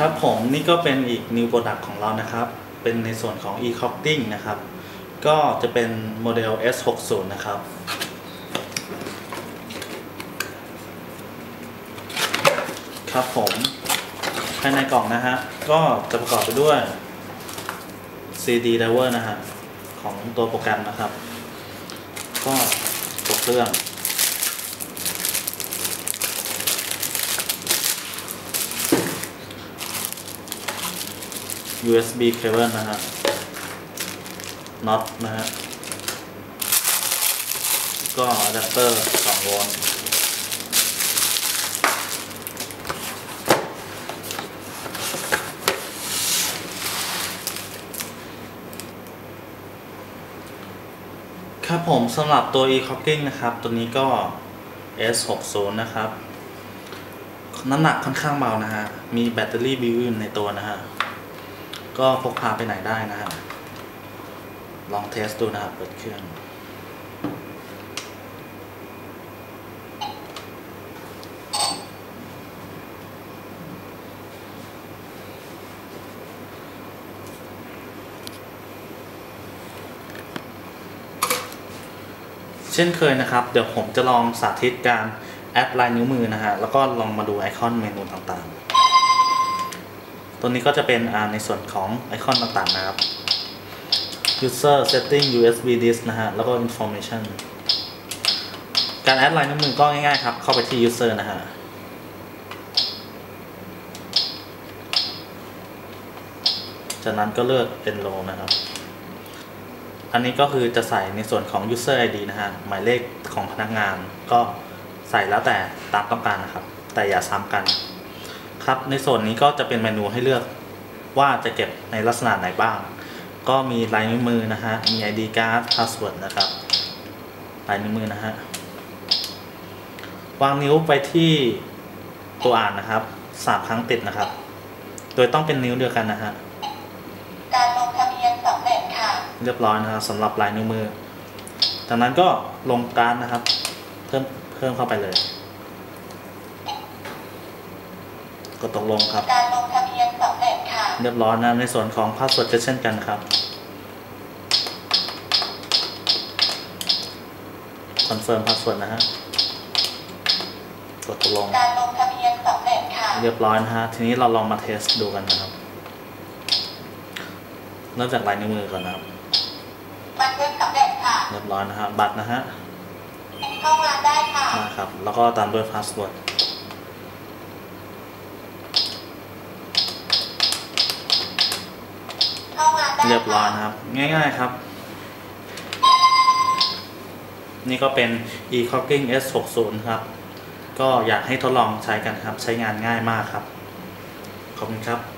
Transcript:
ครับผมนี่ก็เป็นอีก new product ของเรานะครับ เป็นในส่วนของ e-cocking นะครับ ก็จะเป็นโมเดล S60 นะครับ ครับผม ภายในกล่องนะฮะ ก็จะประกอบไปด้วย CD driver นะฮะ ของตัวโปรแกรมนะครับ ก็ตัวเครื่อง USB cable นะฮะน็อตนะฮะก็อะแดปเตอร์2โวลต์ครับผมสำหรับตัว e-cocking นะครับ ตัวนี้ก็ S60 นะครับ น้ำหนักค่อนข้างเบานะฮะ มีแบตเตอรี่บิวอินในตัวนะฮะ ก็พกพาไปไหนได้นะฮะลองเทสดูนะครับ เปิดเครื่อง เช่นเคยนะครับ เดี๋ยวผมจะลองสาธิตการแอดลายนิ้วมือนะฮะ แล้วก็ลองมาดูไอคอนเมนูต่างๆ ตัวนี้ก็จะเป็นในส่วนของไอคอนต่างๆนะครับ user setting USB disk นะฮะ แล้วก็ information การแอดไลน์นิ้วมือก็ง่ายๆครับ เข้าไปที่ user นะฮะ จากนั้นก็เลือก enroll นะครับ อันนี้ก็คือจะใส่ในส่วนของ user ID นะฮะ หมายเลขของพนักงานก็ใส่แล้วแต่ตามต้องการนะครับ แต่อย่าซ้ำกัน ครับในส่วนนี้ก็จะเป็นเมนูให้เลือกว่าจะเก็บในลักษณะไหนบ้าง ก็มีลายนิ้วมือนะฮะมี ID card password นะครับลายนิ้วมือนะฮะวางนิ้วไปที่ตัวอ่านนะครับสามครั้งติดนะครับ โดยต้องเป็นนิ้วเดียวกันนะฮะการลงทะเบียนสำเร็จค่ะ เรียบร้อยนะครับสำหรับลายนิ้วมือ จากนั้นก็ลงการดนะครับ เพิ่มเพิ่มเข้าไปเลย กดตกลงครับ การลงทะเบียนสำเร็จค่ะ เรียบร้อยนะในส่วนของพาสเวิร์ดก็เช่นกันครับคอนเฟิร์มพาสเวิร์ดนะฮะกดตกลงการลงทะเบียนสำเร็จค่ะ เรียบร้อยนะฮะทีนี้เราลองมาเทสดูกันนะครับเริ่มจากลายนิ้วมือก่อนนะครับบันทึกสำเร็จค่ะ เรียบร้อยนะฮะบัตรนะฮะเข้างานได้ค่ะมาครับแล้วก็ตามด้วยพาสเวิร์ด เรียบร้อยค่ะนะครับ ง่ายๆครับ นี่ก็เป็น E Cooking S60 ครับ ก็อยากให้ทดลองใช้กันครับ ใช้งานง่ายมากครับ ขอบคุณครับ